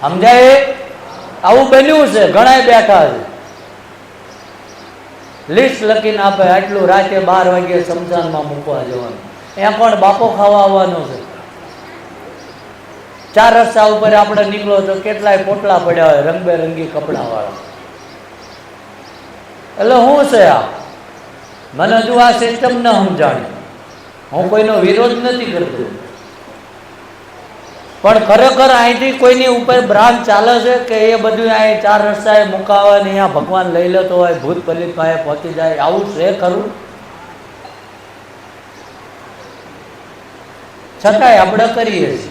સમજાય? આવું બન્યું છે, ઘણાય બેઠા છે. લિસ્ટ લખીને આપે આટલું રાતે બાર વાગે સમજાનમાં મૂકવા જવાનું. ત્યાં પણ બાપો ખાવા આવવાનો છે. ચાર રસ્તા ઉપર આપણે નીકળો તો કેટલાય પોટલા પડ્યા હોય, રંગબેરંગી કપડાવાળા. એટલે શું છે આ? મને હજુ આ સિસ્ટમ ન સમજાણી. હું કોઈનો વિરોધ નથી કરતો. પણ ખરેખર અહીંથી કોઈની ઉપર બ્રાન્ચ ચાલે છે કે એ બધું અહીં ચાર રસ્તાએ મુકાવે ને અહીંયા ભગવાન લઈ લેતો હોય, ભૂત પલિત પાસે પહોંચી જાય, આવું છે ખરું? છતાંય આપણે કરીએ છીએ.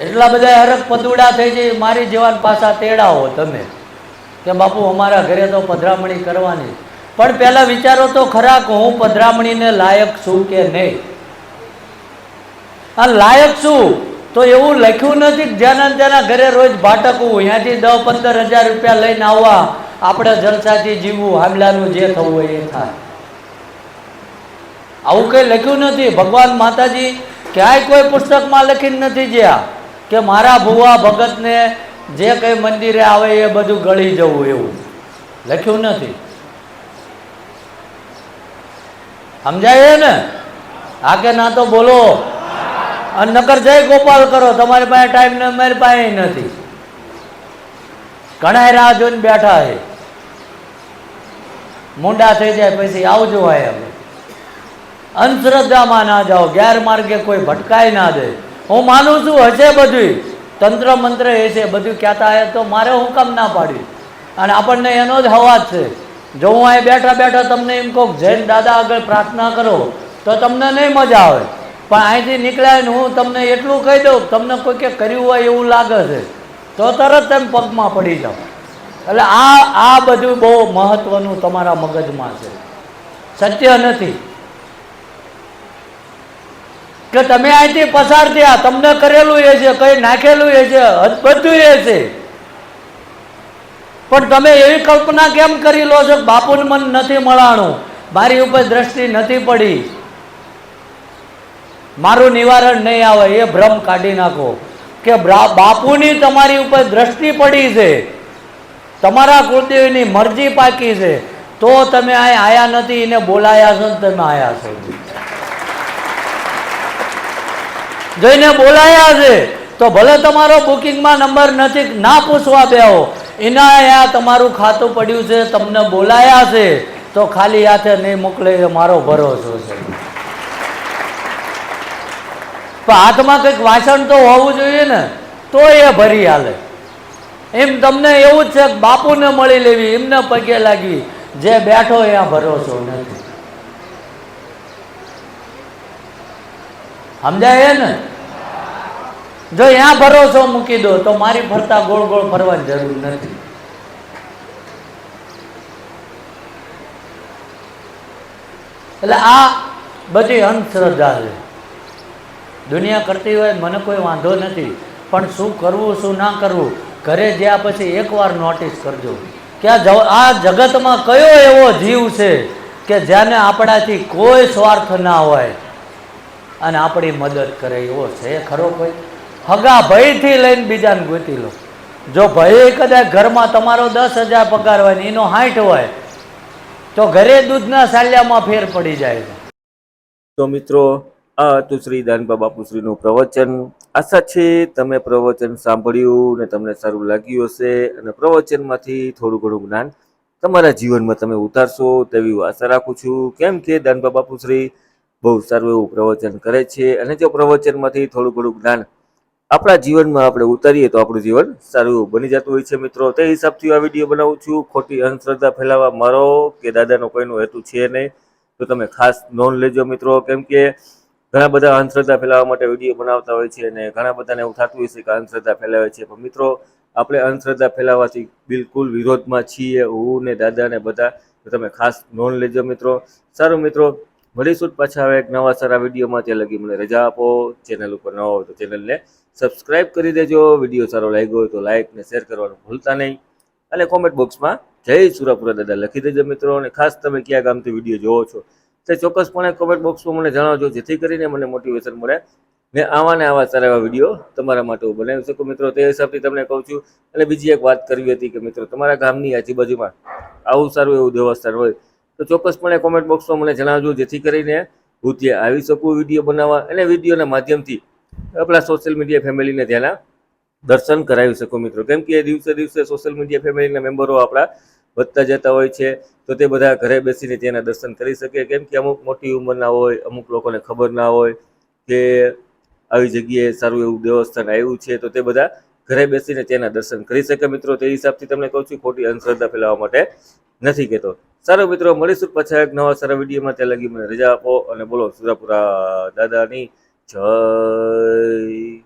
એટલા બધા હરક પદુડા થઈ જાય, મારી જેવાન પાછા તેડાવો તમે. કે બાપુ, અમારા ઘરે તો પધરામણી કરવાની. પણ પહેલાં વિચારો તો ખરા કે હું પધરામણીને લાયક છું કે નહીં? આ લાયક છું. તો એવું લખ્યું નથી જેના તેના ઘરે રોજ ભાટકવું અહીંયાથી દસ પંદર હજાર રૂપિયા લઈને આવવા. આપણે જલસાથી જીવવું. હામલાનું જે થવું હોય એ થાય. આવું કંઈ લખ્યું નથી. ભગવાન માતાજી ક્યાંય કોઈ પુસ્તકમાં લખી નથી જ્યાં કે મારા ભુવા ભગતને જે કંઈ મંદિરે આવે એ બધું ગળી જવું એવું. લખ્યું નથી. સમજાય ને? હા કે ના તો બોલો. અને નકર જય ગોપાલ કરો, તમારી પાસે ટાઈમ ને મારી પાસે નથી. ઘણા રાહ જોઈને બેઠા છે. મુંડા થઈ જાય પછી આવજો આય હવે અંધશ્રદ્ધામાં ના જાઓ ગેરમાર્ગે કોઈ ભટકાય ના દે. હું માનું છું હશે બધું તંત્ર મંત્ર એ છે, બધું કહેતા હે તો મારે હું કામ ના પાડ્યું અને આપણને એનો જ હવાજ છે. જો હું અહીં બેઠા બેઠા તમને એમ કહું જૈન દાદા આગળ પ્રાર્થના કરો, તો તમને નહીં મજા આવે. પણ અહીંથી નીકળ્યા ને હું તમને એટલું કહી દઉં, તમને કોઈ કે કર્યું હોય એવું લાગે છે, તો તરત તમે પગમાં પડી જાઓ. એટલે આ આ બધું બહુ મહત્વનું તમારા મગજમાં છે. સત્ય નથી. કે તમે અહીંથી પસાર થયા, તમને કરેલું એ છે, કંઈ નાખેલું એ છે બધું એ છે. પણ તમે એવી કલ્પના કેમ કરી લો છો બાપુને મન નથી મળાણું, મારી ઉપર દ્રષ્ટિ નથી પડી? મારું નિવારણ નહીં આવે, એ ભ્રમ કાઢી નાખો. કે બાપુની તમારી ઉપર દ્રષ્ટિ પડી છે, તમારા કુળદેવીની મરજી પાકી છે, તો તમે અહીં આયા નથી, એને બોલાયા છો તમે આયા છો. જોઈને બોલાયા છે, તો ભલે તમારો બુકિંગમાં નંબર નથી, ના પૂછવા બેહો. એના અહીંયા તમારું ખાતું પડ્યું છે, તમને બોલાયા છે, તો ખાલી હાથે નહીં મોકલે, એ મારો ભરોસો છે. પણ હાથમાં કંઈક વાસણ તો હોવું જોઈએ ને તો એ ભરી હાલે. એમ તમને એવું જ છે બાપુને મળી લેવી, એમને પગે લાગવી, જે બેઠો ત્યાં ભરોસો નથી. સમજાય ને? જો ત્યાં ભરોસો મૂકી દો, તો મારી ફરતા ગોળ ગોળ ફરવાની જરૂર નથી. એટલે આ બધી અંધશ્રદ્ધા છે. દુનિયા કરતી હોય મને કોઈ વાંધો નથી. પણ શું કરવું, શું ના કરવું, ઘરે જ્યાં પછી એકવાર નોટિસ કરજો. કે આ જગતમાં કયો એવો જીવ છે કે જેને આપણાથી કોઈ સ્વાર્થ ના હોય? અને આપણી મદદ કરે એવો છે. ખરો કોઈ? હગા ભયથી લઈને બીજાને ગોતી લો. જો ભય કદાચ ઘરમાં તમારો દસ હજાર પગાર હોય ને એનો સાઠ હોય, તો ઘરે દૂધના સાલિયામાં ફેર પડી જાય. તો મિત્રો આ હતું શ્રી દાનબા બાપુશ્રીનું પ્રવચન. આશા છે તમે પ્રવચન સાંભળ્યું ને તમને સારું લાગ્યું હશે અને પ્રવચનમાંથી થોડું ઘણું જ્ઞાન તમારા જીવનમાં તમે ઉતારશો તેવી આશા રાખું છું. કેમ કે દાનબા બાપુશ્રી બહુ સારું એવું પ્રવચન કરે છે અને જો પ્રવચનમાંથી થોડું ઘણું જ્ઞાન આપણા જીવનમાં આપણે ઉતારીએ તો આપણું જીવન સારું એવું બની જતું હોય છે મિત્રો. તે હિસાબથી આ વીડિયો બનાવું છું. ખોટી અંધશ્રદ્ધા ફેલાવવા મારો કે દાદાનો કોઈનો હેતુ છે નહીં, તો તમે ખાસ નોંધ લેજો મિત્રો. કેમ કે ઘણા બધા અંધશ્રદ્ધા ફેલાવવા માટે વીડિયો બનાવતા હોય છે અને ઘણા બધાને એવું થતું હોય છે કે અંધશ્રદ્ધા ફેલાવે છે. પણ મિત્રો, આપણે અંધશ્રદ્ધા ફેલાવવાથી બિલકુલ વિરોધમાં છીએ, હું ને દાદા ને બધા તમે ખાસ નોંધ લેજો મિત્રો. સારું મિત્રો, મળીશું પાછા હવે એક નવા સારા વિડીયોમાં. ત્યાં લગી મને રજા આપો. ચેનલ ઉપર ન હોય તો ચેનલને સબસ્ક્રાઇબ કરી દેજો. વીડિયો સારો લાગ્યો હોય તો લાઇક ને શેર કરવાનું ભૂલતા નહીં. અને કોમેન્ટ બોક્સમાં જય સુરાપુરા દાદા લખી દેજો મિત્રો. અને ખાસ તમે કયા ગામથી વીડિયો જોવો છો તે ચોક્કસપણે કોમેન્ટ બોક્સમાં મને જણાવજો, જેથી કરીને મને મોટિવેશન મળે. ને આવા ને આવા સારા એવા વીડિયો તમારા માટે હું બનાવી શકું મિત્રો, તે હિસાબથી તમને કહું છું, અને બીજી એક વાત કરવી હતી કે મિત્રો, તમારા ગામની આજુબાજુમાં આવું સારું એવું દેવસ્થાન હોય, તો ચોક્કસપણે કોમેન્ટ બોક્સમાં મને જણાવજો, જેથી કરીને હું ત્યાં આવી શકું વીડિયો બનાવવા અને વિડીયોના માધ્યમથી આપણા સોશિયલ મીડિયા ફેમિલીને ત્યાંના દર્શન કરાવી શકું મિત્રો. કેમ કે દિવસે દિવસે સોશિયલ મીડિયા ફેમિલીના મેમ્બરો આપણા વધતા જતા હોય છે, તો તે બધા ઘરે બેસીને ત્યાંના દર્શન કરી શકે. કેમ કે અમુક મોટી ઉંમરના હોય, અમુક લોકોને ખબર ના હોય કે આવી જગ્યાએ સારું એવું દેવસ્થાન આવ્યું છે, તો તે બધા ઘરે બેસીને ત્યાંના દર્શન કરી શકે. મિત્રો, તે હિસાબથી તમને કહું છું, ખોટી અંધશ્રદ્ધા ફેલાવવા માટે નથી કહેતો. સારો મિત્રો, મળીશું પાછા એક નવા સારા વિડીયોમાં. ત્યાં લગી મને રજા આપો અને બોલો સુરાપુરા દાદાની જય.